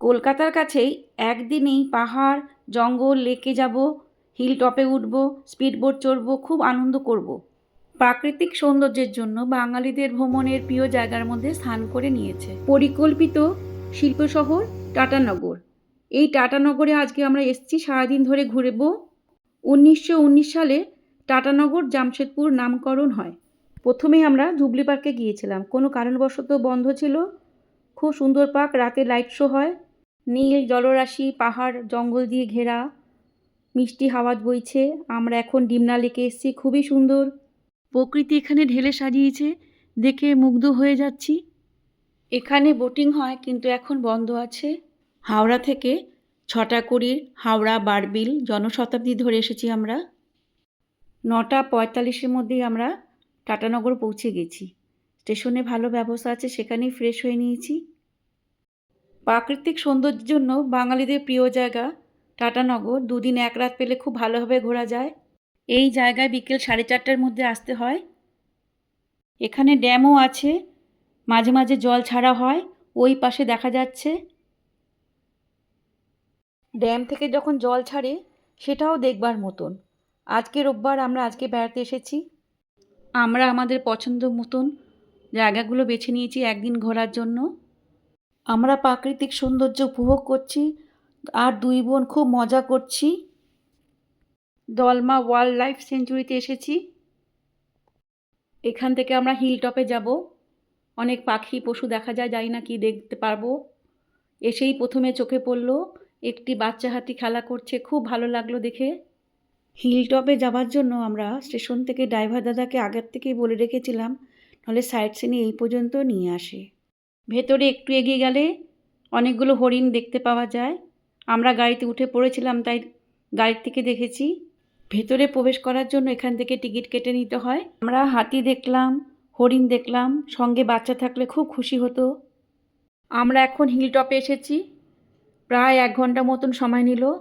কলকাতার কাছেই একদিনেই পাহাড়, জঙ্গল, লেকে যাব হিল টপে উঠব স্পিড বোট চড়বো, খুব আনন্দ করব। প্রাকৃতিক সৌন্দর্যের জন্য বাঙালিদের ভ্রমণের প্রিয় জায়গার মধ্যে স্থান করে নিয়েছে পরিকল্পিত শিল্প শহর টাটানগর। এই টাটানগরে আজকে আমরা এসেছি, সারাদিন ধরে ঘুরব। উনিশশো উনিশ সালে টাটানগর জামশেদপুর নামকরণ হয়। প্রথমেই আমরা জুবলি পার্কে গিয়েছিলাম। কোনো কারণবশত বন্ধ ছিল। খুব সুন্দর পার্ক, রাতে লাইট শো হয়। নীল জলরাশি, পাহাড়, জঙ্গল দিয়ে ঘেরা, মিষ্টি হাওয়া বইছে। আমরা এখন ডিমনা লেকে এসেছি। খুবই সুন্দর। প্রকৃতি এখানে ঢেলে সাজিয়েছে। দেখে মুগ্ধ হয়ে যাচ্ছি। এখানে বোটিং হয়, কিন্তু এখন বন্ধ আছে। হাওড়া থেকে ছটা কুড়ির হাওড়া বারবিল জনশতাব্দী ধরে এসেছি আমরা। নটা পঁয়তাল্লিশের মধ্যেই আমরা টাটানগর পৌঁছে গেছি। স্টেশনে ভালো ব্যবস্থা আছে, সেখানেই ফ্রেশ হয়ে নিয়েছি। প্রাকৃতিক সৌন্দর্যের জন্য বাঙালিদের প্রিয় জায়গা টাটানগর দুদিন এক রাত পেলে খুব ভালোভাবে ঘোরা যায়। এই জায়গায় বিকেল সাড়ে চারটার মধ্যে আসতে হয়। এখানে ড্যামও আছে। মাঝে মাঝে জল ছাড়া হয়। ওই পাশে দেখা যাচ্ছে। ড্যাম থেকে যখন জল ছাড়ে, সেটাও দেখবার মতন। আজকে রোববার, আমরা আজকে বেড়াতে এসেছি। আমরা আমাদের পছন্দ মতন জায়গাগুলো বেছে নিয়েছি একদিন ঘোরার জন্য। আমরা প্রাকৃতিক সৌন্দর্য উপভোগ করছি, আর দুই বোন খুব মজা করছি। দলমা ওয়াইল্ড লাইফ সেঞ্চুরিতে এসেছি। এখান থেকে আমরা হিল টপে যাব। অনেক পাখি, পশু দেখা যায়, জানি না কি দেখতে পারব। এসেই প্রথমে চোখে পড়ল, একটি বাচ্চা হাতি খেলা করছে, খুব ভালো লাগল দেখে। হিল টপে যাওয়ার জন্য আমরা স্টেশন থেকে ড্রাইভার দাদাকে আগের থেকেই বলে রেখেছিলাম, নাহলে সাইড সিনে এই পর্যন্ত নিয়ে আসে। ভেতরে একটু এগিয়ে গেলে অনেকগুলো হরিণ দেখতে পাওয়া যায়। আমরা গাড়িতে উঠে পড়েছিলাম, তাই গাড়ির থেকে দেখেছি। ভেতরে প্রবেশ করার জন্য এখান থেকে টিকিট কেটে নিতে হয়। আমরা হাতি দেখলাম, হরিণ দেখলাম, সঙ্গে বাচ্চা থাকলে খুব খুশি হতো। আমরা এখন হিল টপে এসেছি। প্রায় এক ঘণ্টা মতন সময় নিল।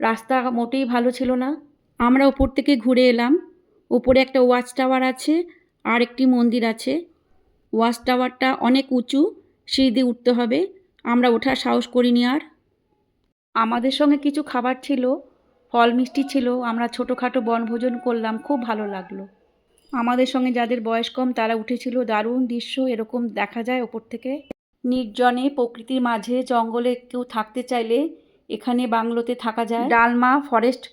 রাস্তা মোটেই ভালো ছিল না। আমরা উপর থেকে ঘুরে এলাম। উপরে একটা ওয়াচ টাওয়ার আছে আর একটি মন্দির আছে। ওয়াচ টাওয়ারটা অনেক উঁচু। সিঁড়ি দিয়ে উঠতে হবে। আমরা ওঠার সাহস করিনি আর। আমাদের সঙ্গে কিছু খাবার ছিল, ফল মিষ্টি ছিল, আমরা ছোটোখাটো বনভোজন করলাম, খুব ভালো লাগল। আমাদের সঙ্গে যাদের বয়স কম, তারা উঠেছিল, দারুণ দৃশ্য এরকম দেখা যায় ওপর থেকে। নির্জনে প্রকৃতির মাঝে জঙ্গলে কেউ থাকতে চাইলে এখানে বাংলোতে থাকা যায়। ডালমা ফরেস্ট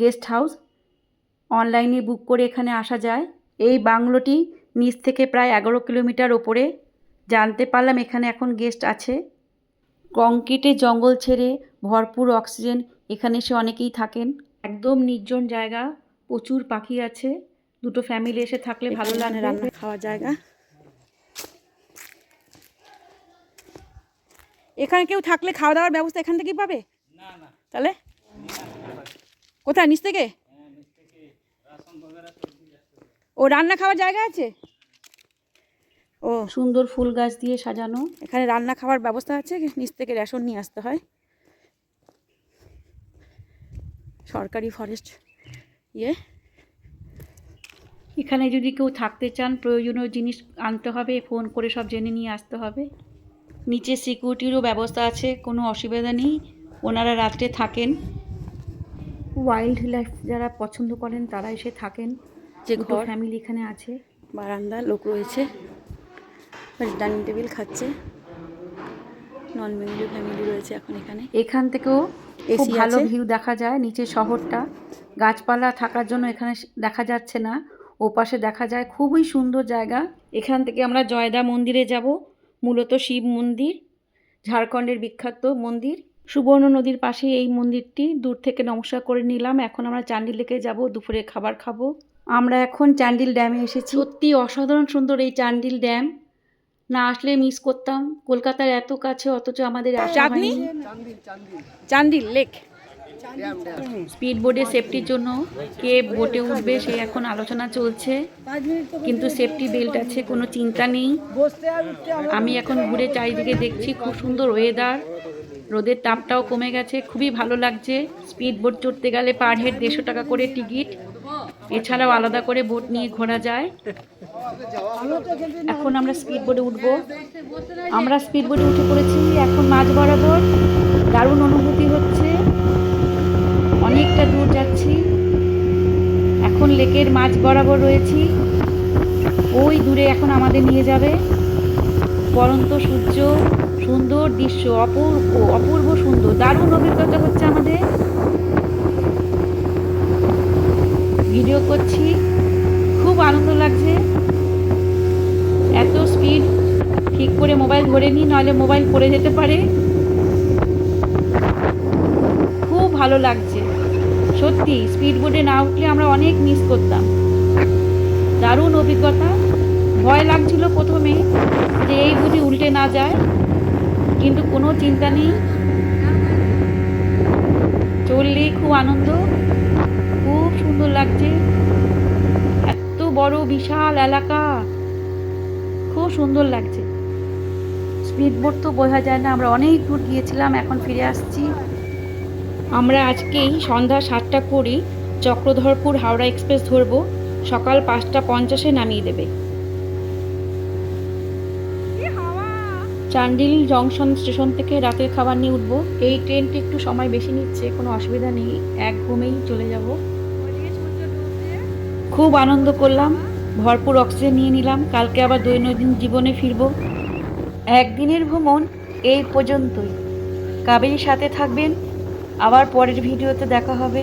গেস্ট হাউস অনলাইনে বুক করে এখানে আসা যায়। এই বাংলোটি নিচ থেকে প্রায় এগারো কিলোমিটার ওপরে জানতে পারলাম এখানে এখন গেস্ট আছে। কংক্রিটে জঙ্গল ছেড়ে ভরপুর অক্সিজেন এখানে এসে অনেকেই থাকেন। একদম নির্জন জায়গা প্রচুর পাখি আছে। দুটো ফ্যামিলি এসে থাকলে ভালো লাগে। রান্না খাওয়ার জায়গা। এখানে কেউ থাকলে খাওয়া দাওয়ার ব্যবস্থা এখান থেকেই পাবে? তাহলে? কোথায় নিচ থেকে? ও রান্না খাওয়ার জায়গা আছে? ও সুন্দর ফুল গাছ দিয়ে সাজানো। এখানে রান্না খাওয়ার ব্যবস্থা আছে নিচ থেকে রেশন নিয়ে আসতে হয়। সরকারি ফরেস্ট ইয়ে। এখানে যদি কেউ থাকতে চান প্রয়োজনীয় জিনিস আনতে হবে ফোন করে সব জেনে নিয়ে আসতে হবে। নিচে সিকিউরিটিরও ব্যবস্থা আছে কোনো অসুবিধা নেই। ওনারা রাত্রে থাকেন। ওয়াইল্ড লাইফ যারা পছন্দ করেন তারা এসে থাকেন। যে ঘর। ফ্যামিলি এখানে আছে। বারান্দা লোক রয়েছে। ডাইনিং টেবিল খাচ্ছে। নন বেঙ্গলি ফ্যামিলি রয়েছে এখন এখানে। এখান থেকেও খুব ভালো ভিউ দেখা যায় নিচে শহরটা। গাছপালা থাকার জন্য এখানে দেখা যাচ্ছে না। ওপাশে দেখা যায় খুবই সুন্দর জায়গা। এখান থেকে আমরা জয়দা মন্দিরে যাব মূলত শিব মন্দির ঝাড়খণ্ডের বিখ্যাত মন্দির। সুবর্ণ নদীর পাশে এই মন্দিরটি দূর থেকে নমস্কার করে নিলাম। এখন আমরা চান্ডিল লেকে যাব দুপুরে খাবার খাব। আমরা এখন চান্ডিল ড্যামে এসেছি। সত্যি অসাধারণ সুন্দর এই চান্ডিল ড্যাম। না আসলে মিস করতাম। কলকাতার এত কাছে অথচ আমাদের চাঁদনি? হয়নি চান্দিল লেক। স্পিড বোর্ডে সেফটির জন্য কে বোটে উঠবে সেই এখন আলোচনা চলছে। কিন্তু সেফটি বেল্ট আছে কোনো চিন্তা নেই। আমি এখন ঘুরে চারিদিকে দেখছি খুব সুন্দর ওয়েদার রোদের তাপটাও কমে গেছে খুবই ভালো লাগছে। স্পিড বোট চড়তে গেলে পার হেড দেড়শো টাকা করে টিকিট এছাড়াও আলাদা করে বোট নিয়ে ঘোরা যায়। এখন আমরা স্পিড বোটে উঠবো। আমরা স্পিড বোটে উঠে পড়েছি, এখন মাঝ বরাবর। দারুণ অনুভূতি হচ্ছে। অনেকটা দূর যাচ্ছি। এখন লেকের মাঝ বরাবর রয়েছি। ওই দূরে এখন আমাদের নিয়ে যাবে। পরন্ত সূর্য, সুন্দর দৃশ্য, অপূর্ব অপূর্ব সুন্দর। দারুণ অভিজ্ঞতা হচ্ছে আমাদের। ভিডিও করছি। খুব আনন্দ লাগছে। এত স্পিড ঠিক করে মোবাইল ধরে নিই নইলে মোবাইল পড়ে যেতে পারে। খুব ভালো লাগছে। সত্যি স্পিড বোর্ডে না উঠলে আমরা অনেক মিস করতাম। দারুণ অভিজ্ঞতা। ভয় লাগছিল প্রথমে যে এই বুঝি উল্টে না যায়, কিন্তু কোনো চিন্তা নেই। চললেই খুব আনন্দ। খুব সুন্দর লাগছে। এত বড় বিশাল এলাকা। খুব সুন্দর লাগছে। স্পিড বোট তো বোঝা যায় না, আমরা অনেক দূর গিয়েছিলাম, এখন ফিরে আসছি। আমরা আজকেই সন্ধ্যা সাতটা করে চক্রধরপুর হাওড়া এক্সপ্রেস ধরবো। সকাল পাঁচটা পঞ্চাশে নামিয়ে দেবে। চান্ডিল জংশন স্টেশন থেকে রাতের খাবার নিয়ে উঠবো। এই ট্রেনটি একটু সময় বেশি নিচ্ছে, কোনো অসুবিধা নেই। এক ঘুমেই চলে যাব। খুব আনন্দ করলাম, ভরপুর অক্সিজেন নিয়ে নিলাম, কালকে আবার দৈনন্দিন জীবনে ফিরব। একদিনের ভ্রমণ এই পর্যন্তই। কাবেরীর সাথে থাকবেন, আবার পরের ভিডিওতে দেখা হবে।